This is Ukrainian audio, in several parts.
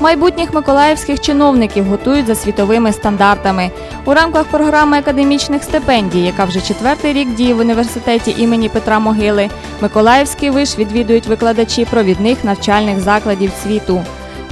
Майбутніх миколаївських чиновників готують за світовими стандартами. У рамках програми академічних стипендій, яка вже четвертий рік діє в університеті імені Петра Могили, Миколаївський виш відвідують викладачі провідних навчальних закладів світу.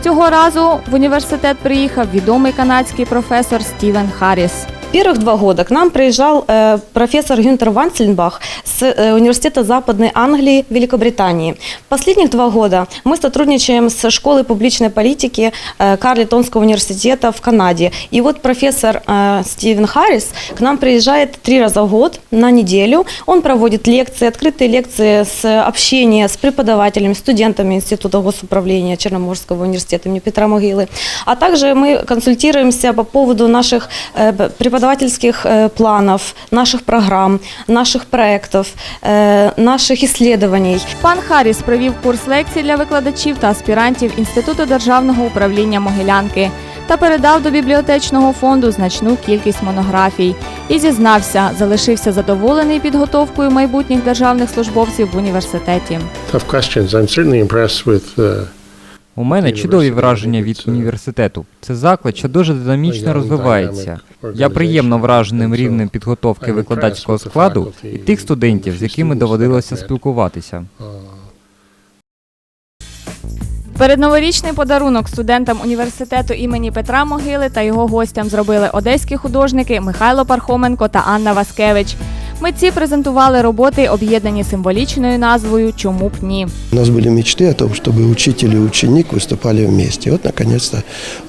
Цього разу в університет приїхав відомий канадський професор Стівен Харріс. Первых два года к нам приезжал э, профессор Гюнтер Вансельнбах с э, Университета Западной Англии, Великобритании. Последних два года мы сотрудничаем с школой публичной политики э, Карлитонского университета в Канаде. И вот профессор э, Стивен Харрис к нам приезжает три раза в год на неделю. Он проводит лекции, открытые лекции с общения с преподавателями, студентами Института госуправления Черноморского университета имени Петра Могилы. А также мы консультируемся по поводу наших э, б- преподавательских э, планов, наших программ, наших проектов, э, наших исследований. Пан Харріс провів курс лекцій для викладачів та аспірантів Інституту державного управління Могилянки та передав до бібліотечного фонду значну кількість монографій. І зізнався, залишився задоволений підготовкою майбутніх державних службовців в університеті. Tough questions. I'm certainly impressed with uh, У мене чудові враження від університету. Це заклад, що дуже динамічно розвивається. Я приємно враженим рівнем підготовки викладацького складу і тих студентів, з якими доводилося спілкуватися. Передноворічний подарунок студентам університету імені Петра Могили та його гостям зробили одеські художники Михайло Пархоменко та Анна Васкевич. Митці презентували роботи, об'єднані символічною назвою Чому б ні. У нас были мечты о том, чтобы учитель и ученик выступали вместе. Вот, наконец-то,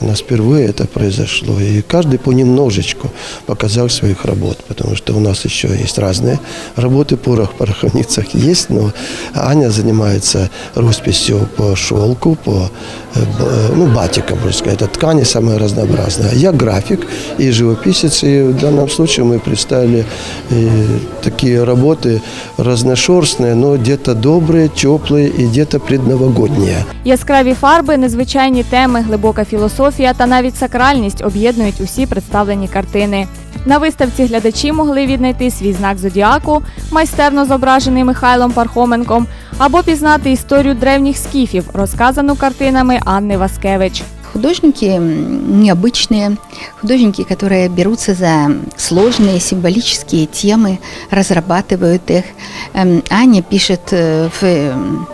у нас впервые это произошло. И каждый понемножечку показал своих работ, потому что у нас еще есть разные работы, порох в пороховницах есть, но Аня занимается росписью по шелку, по э, б- э, ну, батикам, можно сказать, это ткани самые разнообразные. А Я график и живописец, и в данном случае мы представили э, такие работы разношерстные, но где-то добрые, теплые и где-то предновогодние. Яскраві фарби, незвичайні теми, глибока філософія та навіть сакральність об'єднують усі представлені картини. На виставці глядачі могли віднайти свій знак зодіаку, майстерно зображений Михайлом Пархоменком, або пізнати історію древніх скіфів, розказану картинами Анни Васкевич. Художники м, необычные, художники, которые берутся за сложные символические темы, разрабатывают их. Эм, Аня пишет э, в м,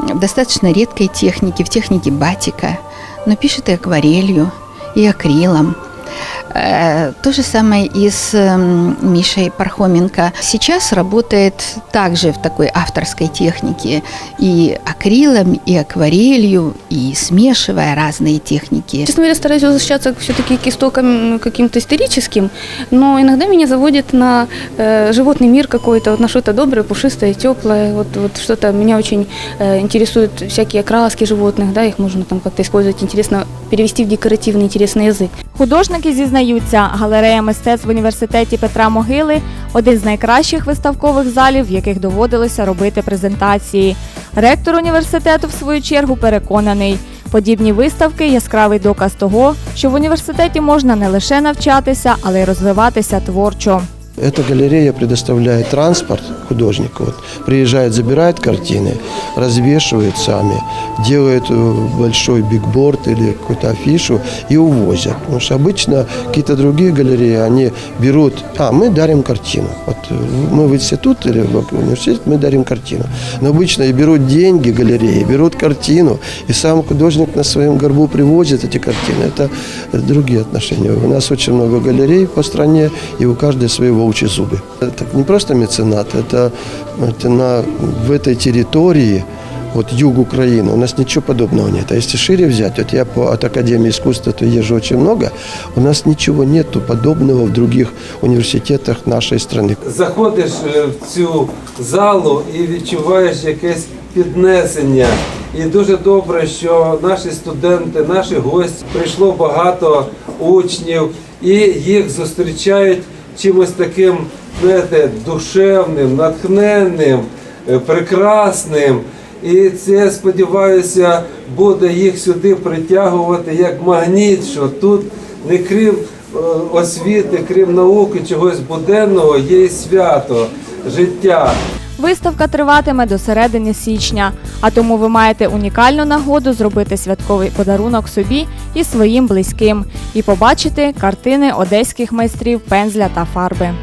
в достаточно редкой технике, в технике батика, но пишет и акварелью, и акрилом. Э, То же самое и с м, Мишей Пархоменко. Сейчас работает также в такой авторской технике и акрилом, и акварелью, и смешивая разные техники. Честно говоря, стараюсь возвращаться все-таки к истокам каким-то историческим, но иногда меня заводит на э, животный мир какой-то, вот на что-то доброе, пушистое, теплое. Вот, вот что-то меня очень э, интересуют всякие окраски животных, да, их можно там как-то использовать, интересно перевести в декоративный интересный язык. Художники зізнаються, галерея мистецтв в університеті Петра Могили один з найкращих виставкових залів, в яких доводилося робити презентації. Ректор університету, в свою чергу, переконаний. Подібні виставки яскравий доказ того, що в університеті можна не лише навчатися, але й розвиватися творчо. Эта галерея предоставляет транспорт художнику. Вот, приезжает, забирает картины, развешивает сами, делает э, большой бигборд или какую-то афишу и увозят. Потому что обычно какие-то другие галереи, они берут, а, мы дарим картину. Вот э, мы в институт или в университет, мы дарим картину. Но обычно и берут деньги галереи, берут картину, и сам художник на своем горбу привозит эти картины. Это другие отношения. У нас очень много галерей по стране, и у каждой свои волчьи зубы. Это не просто меценат, это, это на, в этой территории, вот юг Украины, у нас ничего подобного нет. А если шире взять, вот я по, от Академии искусства то езжу очень много, у нас ничего нету подобного в других университетах нашей страны. заходиш е, в цю залу і відчуваєш якесь піднесення. І дуже добре, що наші студенти, наші гості прийшло багато учнів, і їх зустрічають чимось таким, знаєте, душевним, натхненним, е, прекрасним. І це, сподіваюся, буде їх сюди притягувати як магніт, що тут не крім е, освіти, крім науки, чогось буденного, є і свято, життя. Виставка триватиме до середини січня, а тому ви маєте унікальну нагоду зробити святковий подарунок собі і своїм близьким і побачити картини одеських майстрів пензля та фарби.